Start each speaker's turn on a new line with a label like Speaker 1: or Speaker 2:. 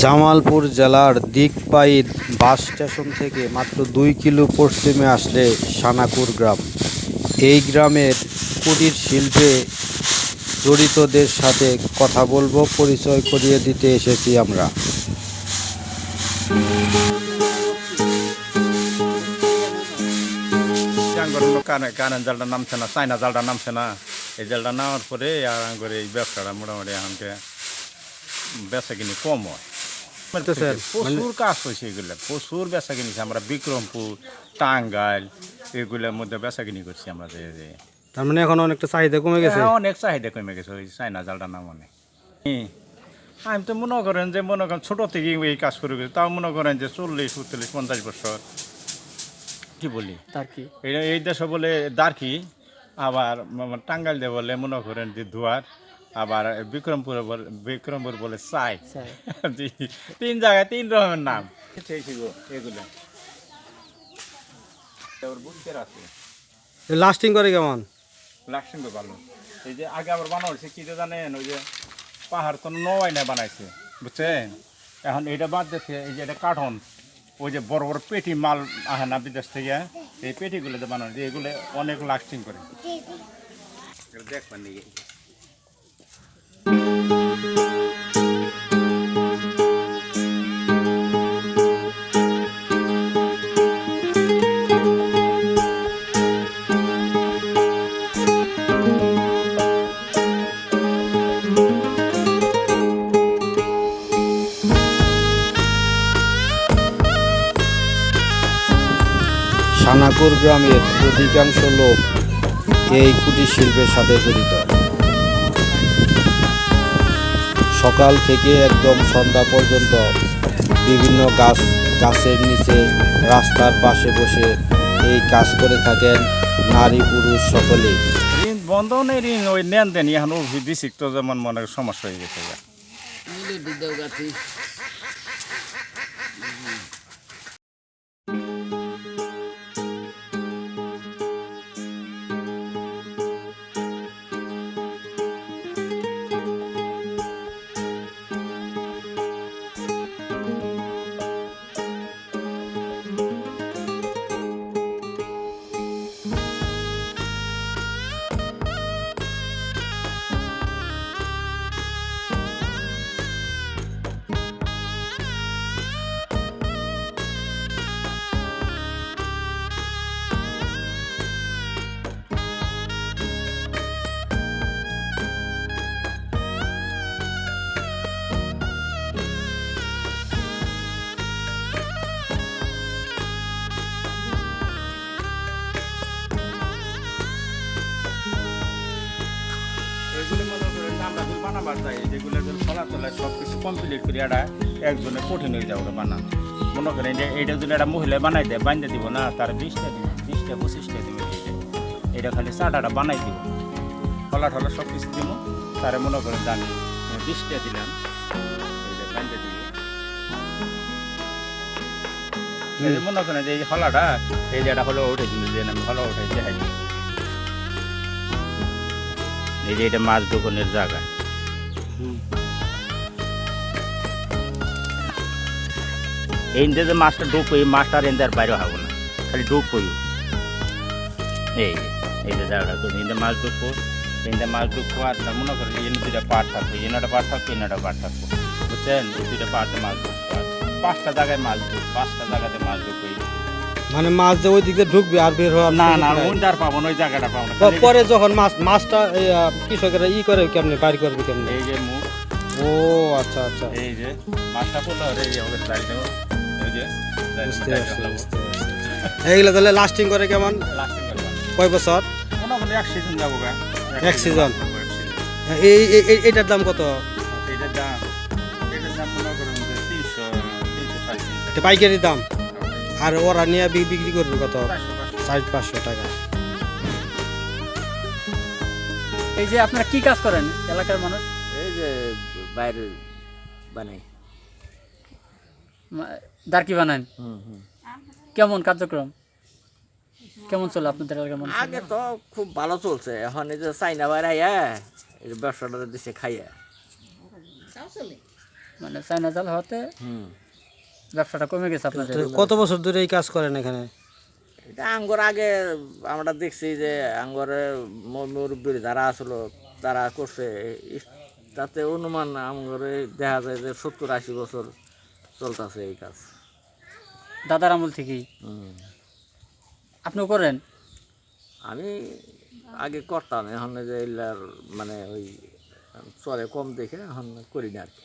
Speaker 1: জামালপুর জেলার দিকপাইর bus station থেকে মাত্র দুই কিলো পশ্চিমে আসলে সানাকুর গ্রাম। এই গ্রামের কুটির শিল্পে জড়িতদের সাথে কথা বলব, পরিচয় করিয়ে দিতে এসেছি আমরা।
Speaker 2: কারেন্ট জালটা নামছে না, চাইনা জালটা নামছে না। এই জালটা নামার পরে আর আঙ্গুর এই ব্যবসাটা মোটামুটি এখনকে বেচা কিনি কম হয়। প্রচুর কাজ হয়েছে এগুলো। প্রচুর বেচা কিনেছি আমরা। বিক্রমপুর টাঙ্গাইল এগুলোর মধ্যে বেচা কিনি করছি আমরা যে যে।
Speaker 1: তার মানে এখন অনেকটা চাহিদা কমে গেছে?
Speaker 2: হ্যাঁ, অনেক চাহিদা কমে গেছে ওই চাইনা জালটা নাম অনেক আমি তো মনে করেন যে মনে করেন ছোটো থেকে এই কাজ করে গেছি। তাও মনে করেন যে চল্লিশ উনচল্লিশ পঞ্চাশ বছর। কি বলি?
Speaker 3: তার কি
Speaker 2: এই দেশে বলে দার্কি আবার টাঙ্গাইল দিয়ে বলে মনে করেন যে দুয়ার। আবার বিক্রমপুর বলে বিক্রমপুর বলে চাই
Speaker 3: চাই।
Speaker 2: তিন জায়গায় তিন রকমের নাম। সেই ছিল এগুলো।
Speaker 1: লাস্টিং করে কেমন?
Speaker 2: লাকসিং তো ভালো। এই যে আগে আবার বানানো হয়েছে কি জানেন ওই যে পাহাড় তো নয় না বানাইছে বুঝছেন? এখন এটা বাদ দিচ্ছে এই যে এটা কাঠন ওই যে বড় বড় পেটি মাল আহে না বিদেশ থেকে এই পেটিগুলোতে বানানো এগুলো অনেক লাস্টিং করে। দেখবেন নাকি?
Speaker 1: সানাকুর গ্রামের অধিকাংশ লোক এই কুটির শিল্পের সাথে জড়িত। সকাল থেকে একদম সন্ধ্যা পর্যন্ত বিভিন্ন গাছ গাছের নিচে রাস্তার পাশে বসে এই কাজ করে থাকেন নারী পুরুষ সকলে
Speaker 2: ঋণ বন্ধনের ঋণ ওই নেন দেন এখন দিছি তো যেমন মনের সমস্যা হয়ে গেছে। বানাবার যাই যেগুলো ফলা তোলা সব কিছু কমপ্লিট করি এটা একজনে কঠিন হয়ে যাবে বানানো। মনে করেন যে এটা যদি একটা মহিলা বানাই দেয় বানিয়ে দিব না তার বিশটা দিব বিশটা পঁচিশটা দিব এটা খালি চাটাটা বানাই দিব। ফলা টলা সব কিছু দিব। তারে মনে করেন জানি বিশটা দিলাম মনে করেন যে এই হলাটা এই যে এটা হলো উঠে দিল যে আমি হলো উঠে দেখাই এই যে এটা মাছ দোকানের জায়গা। এই যে মাছটা ঢুকবো এই মাছটা আর এদের বাইরে হব না। খালি ঢুকবোই এই এই যে জায়গাটা, তো এনে মাছ ঢুকবো এনে মাছ ঢুকবো আর মনে করেন এনে দুইটা পাট থাকবে এনে একটা পাট থাকবে এনে একটা পাট থাকব। বুঝছেন? এই দুইটা পাটে মাছ ঢুকবো পাঁচটা জায়গায় মাছ ঢুকবো পাঁচটা জায়গাতে মাছ এই।
Speaker 1: মানে মাছ যে ওই দিকে ঢুকবে আর বের হওয়ার
Speaker 2: না না আর পাবো না ওই জায়গাটা পাবো না।
Speaker 1: পরে যখন মাছ মাছটা কৃষকেরা ই করে কেমনে বাইর করবে কেমনে?
Speaker 2: এই যে মুখ।
Speaker 1: ও আচ্ছা আচ্ছা।
Speaker 2: এই যে মাছটা পড়ল আর এই যে ওদের দাঁড়িয়ে দেবো এই যে
Speaker 1: বুঝতে পারছি এইগুলো তাহলে লাস্টিং করে কেমন? কয় বছর?
Speaker 2: এক সিজন যাব
Speaker 1: এক season। এই এইটার দাম কত?
Speaker 2: এটার দাম এটার দাম তিনশো
Speaker 1: পাইকারি দাম? আর ওরা নিয়ে বি- বিক্রি করবে কত?
Speaker 2: পাঁচশো পাঁচশো
Speaker 1: ষাট পাঁচশো টাকা।
Speaker 3: এই যে আপনারা কি কাজ করেন এলাকার মানুষ?
Speaker 4: এই যে বাইরে বানাই।
Speaker 3: দারকি বানান? কেমন কার্যক্রম? কেমন চলে আপনাদের এলাকার মানুষ?
Speaker 4: আগে তো খুব ভালো চলছে এখন এই যে চাইনা বাইরে আইয়া এই যে ব্যবসাটা দিছে খাইয়া।
Speaker 3: মানে চায়না জাল হতে
Speaker 4: হুম।
Speaker 3: ব্যবসাটা কমে গেছে আপনাদের
Speaker 1: কত বছর ধরে এই কাজ করেন এখানে?
Speaker 4: এটা আঙ্গর আগে আমরা দেখছি যে আঙ্গরে মুরব্বীর যারা আসলো তারা করছে। তাতে অনুমান আঙ্গরে দেখা যায় যে সত্তর আশি বছর চলতেছে এই কাজ।
Speaker 3: দাদার আমল থেকেই। আপনিও করেন?
Speaker 4: আমি আগে করতাম এখন যে এগুলার মানে ওই চলে কম দেখে এখন করি না আর কি।